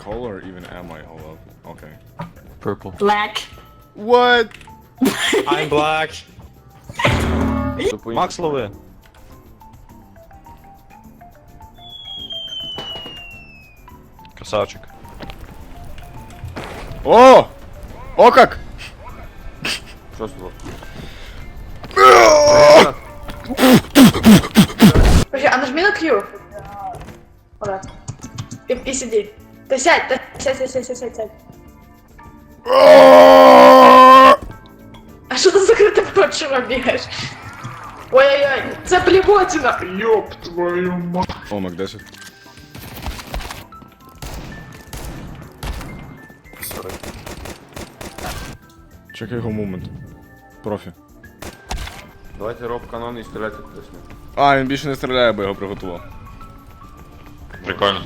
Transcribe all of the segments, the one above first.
color even am I? Hold up. Okay. Purple. Black. What? I'm black. Макс лови. Красавчик. О! О как! Що з того? Подожди, а нажми на Q. Вот. И, и сиди. Да сядь, да сядь, сядь, сядь, сядь, сядь, сядь. А что ты закрытым рот бегаешь? Ой-ой-ой, це блевотина! Ёб твою мать. О, Мак 10. Чекай його мумент. Профі. Давайте роб канон і стріляйте кудись. А, він більше не стріляє, бо його приготував. Прикольно.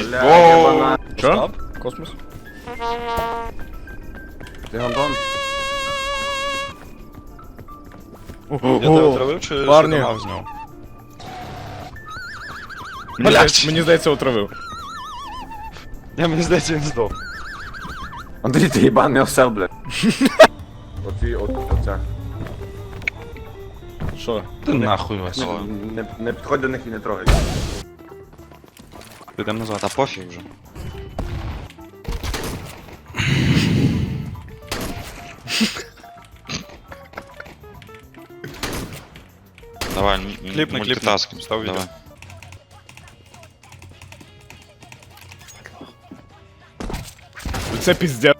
Воу! Що? Космос? Ти гандон? Я тебе отравив чи парні. що дамаг зняв? Мені, Блядь. здається, мені здається, отравив. Я мені здається, він здох. Андрій, ти їбан не осел, блядь. Оці, от, оця. Що? Ти нахуй вас. Не, не підходь до них і не трогай. Підемо назад, а пофіг вже. Давай, м- м- Кліпни, кліпни. мультитаским. Став відео. Давай. Це піздя.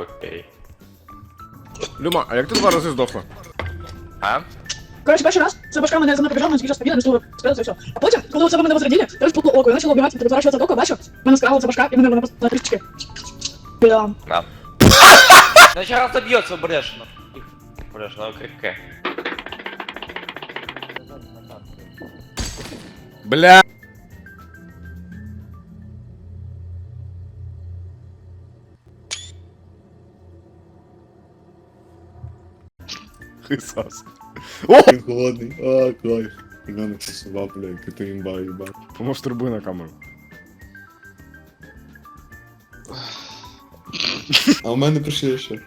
Окей. Люма, а як ти два рази здохла? А? Короче, перший раз це башка мене за мною побіжала, мене скільки побіла, не слово сказати, все. А потім, коли це мене возродили, я розпукло око, я почала убігати, перезворачуватися до око, бачу, мене скрала ця башка, і мене вона просто на трішечки. Бля. Значит, раз бьется брешно. Брешно, КК. Бля. Хисас. О! Він холодний. А, кайф. У мене сосова, бля, яка ти імба, їбать. Помасштурбуй на камеру. А у мене прийшли ще.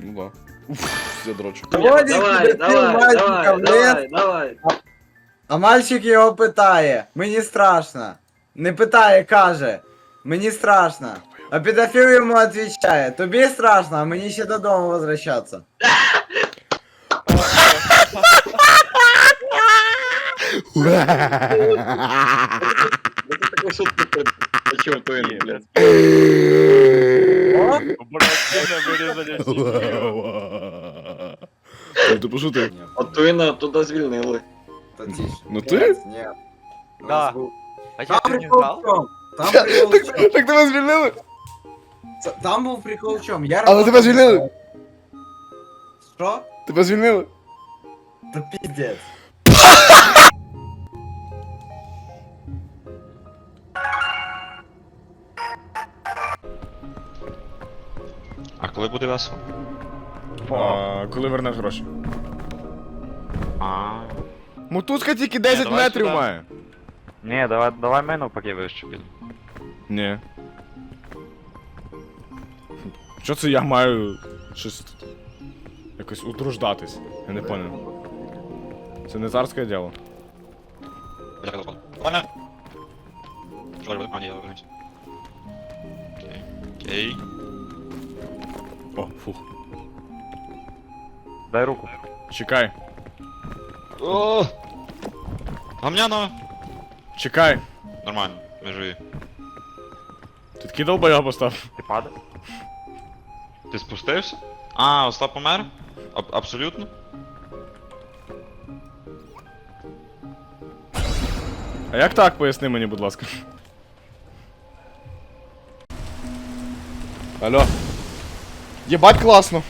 Ну да. Уф, я дрочу. Давай, давай, давай, давай, давай. А мальчик його питає, мені страшно. Не питає, каже, мені страшно. А педофіл йому відповідає, тобі страшно, а мені ще додому возвращатися. Такую шутку почему твоим, блядь. Ну ти пошутив. От Твіна туди звільнили. Та тише. Ну ти? Ні. Да. А я Там не прикол знал. в чому? Там прикол в чому? Так тебе звільнили? Це- Там був прикол в чому? Я Але тебе работав- звільнили? Що? Тебе звільнили? Та піздець. А коли буде весело? А, коли вернеш гроші? А. Мотузка тільки 10 давай метрів сюди. має. Ні, давай, давай мене поки вище піду. Ні. Що це я маю щось тут якось утруждатись? Я не понял. Це не царське діло. Ладно. А, не, я вернусь. Окей. Окей. О, фух. Дай руку. Чекай, О! Гамняно! чекай. Нормально, ми живі. Ти такий долбоєб постав. Ти падав? Ти спустився? А, Остап помер? Аб- абсолютно? А як так, поясни мені, будь ласка. Алло. Єбать класно.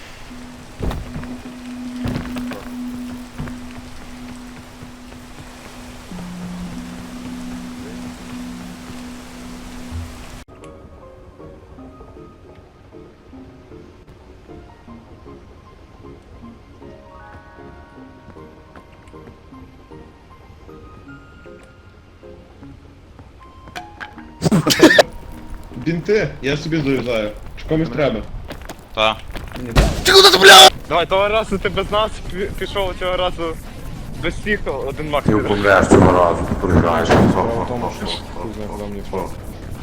Бінти, я собі заїжджаю. Чи комусь треба? Та. Давай, того разу ти без нас пі- пішов, цього разу без всіх один макс. Ти помреш цього разу, ти програєш. Тому, що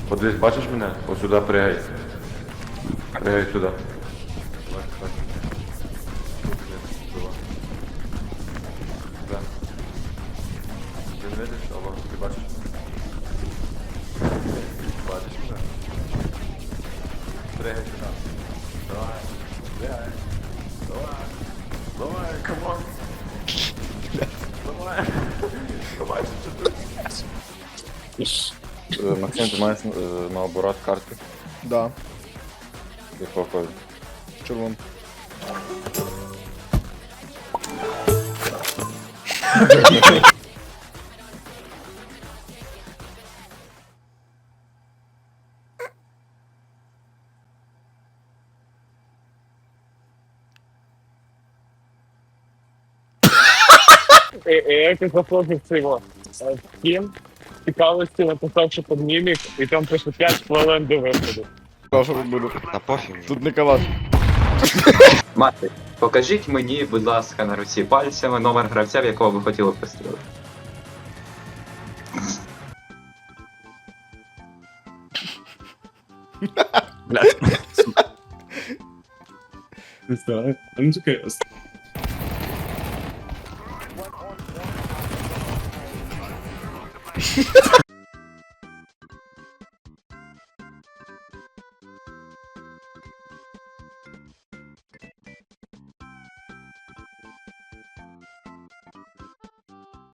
куди десь бачиш мене? Ось сюди пригай. Пригай сюди. Пригай сюди. Давай. Пригай. Давай. Давай, камон. Давай. Давай, що ти? Максим, ти маєш наоборот карти? Да, Якого кольору? червон. Я якось заплатив цього. Втім, цікавості написав, що под мімік, і там пише 5 хвилин до виходу. Буду? Та пофіг. Тут не калаш. Мати, покажіть мені, будь ласка, на руці пальцями номер гравця, в якого ви хотіли пострілити. Не знаю. Ну чекай. 嘻哈哈